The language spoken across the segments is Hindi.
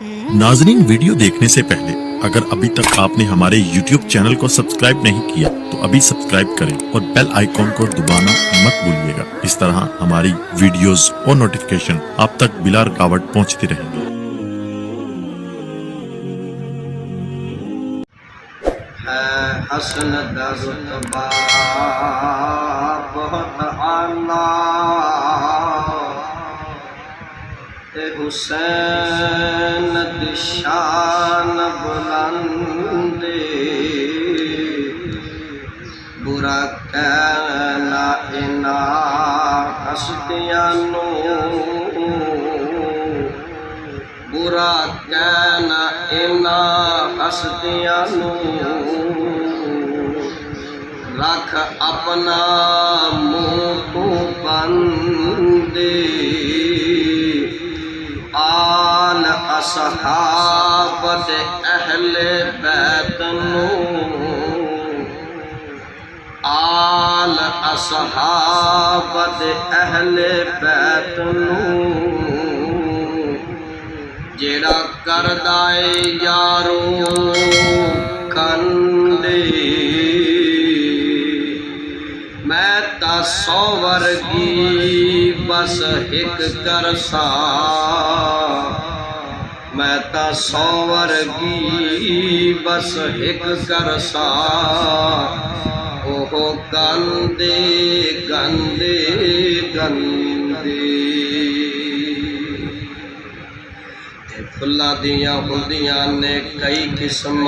नाजरीन, वीडियो देखने से पहले, अगर अभी तक आपने हमारे YouTube चैनल को सब्सक्राइब नहीं किया तो अभी सब्सक्राइब करें और बेल आइकॉन को दबाना मत भूलिएगा। इस तरह हमारी वीडियोस और नोटिफिकेशन आप तक बिला रुकावट पहुँचती रहेगी। हसन हुसैन दिशान बुलंद, बुरा कहना इना हस्तियाँ बुरा कहना इना हस्तियाँ रख अपना मुँह को बंदे ਆਪਣਾ ਮੂੰਹ ਤੂੰ ਆਲ ਅਸਹਾਬ ਦੇ ਅਹਲੇ ਬੈਤ ਨੂੰ। ਆਲ ਅਸਹਾਬ ਦੇ ਬੈਤ ਨੂੰ। ਜਿਹੜਾ ਕਰਦਾ ਏ ਯਾਰੋ ਕੰਦੇ। ਮੈਂ ਤਾਂ ਸੌ ਵਰਗੀ ਬਸ ਇੱਕ ਕਰਸਾ। मैं त सौवर की बस एक कर सा ओहो गंदे गंदे गंदे फुला दिया होंदिया ने कई किस्म।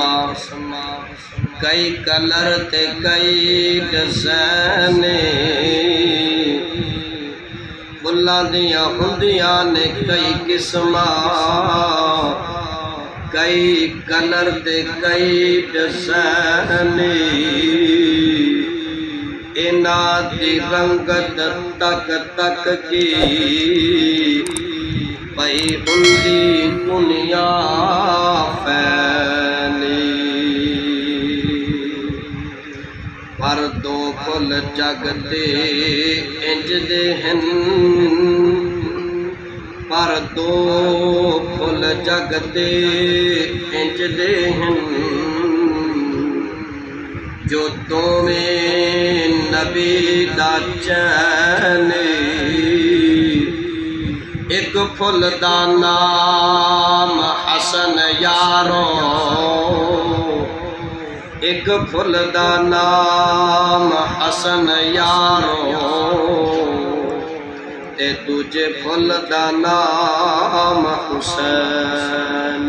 कई कलर ते कई डिज़ाइन। ਨੇ ਫੁੱਲਾਂ ਦੀਆਂ ਹੁੰਦੀਆਂ ਨੇ ਕਈ ਕਿਸਮਾਂ ਕਈ ਕਲਰ ਤੇ ਕਈ ਡਿਜ਼ਾਈਨ ਨੇ ਇਹਨਾਂ ਦੀ ਰੰਗਤ ਤੱਕ ਤੱਕ ਕੀ ਪਈ ਹੁੰਦੀ ਦੁਨੀਆ ਫੈਲੀ ਦੋ ਫੁੱਲ ਜਗ ਤੇ ਇੰਜ ਦੇ ਹਨ ਪਰ ਦੋ ਫੁੱਲ ਜਗ ਤੇ ਇੰਜ ਦੇ ਹਨ ਜੋ ਦੋਵੇਂ ਨਬੀ ਦਾ ਚੈਨ ਇੱਕ ਫੁੱਲ ਦਾ ਨਾਮ ਹਸਨ ਯਾਰੋ ਇੱਕ ਫੁੱਲ ਦਾ ਨਾਮ ਹਸਨ ਯਾਰੋ ਤੇ ਦੂਜੇ ਫੁੱਲ ਦਾ ਨਾਮ ਹੁਸੈਨ।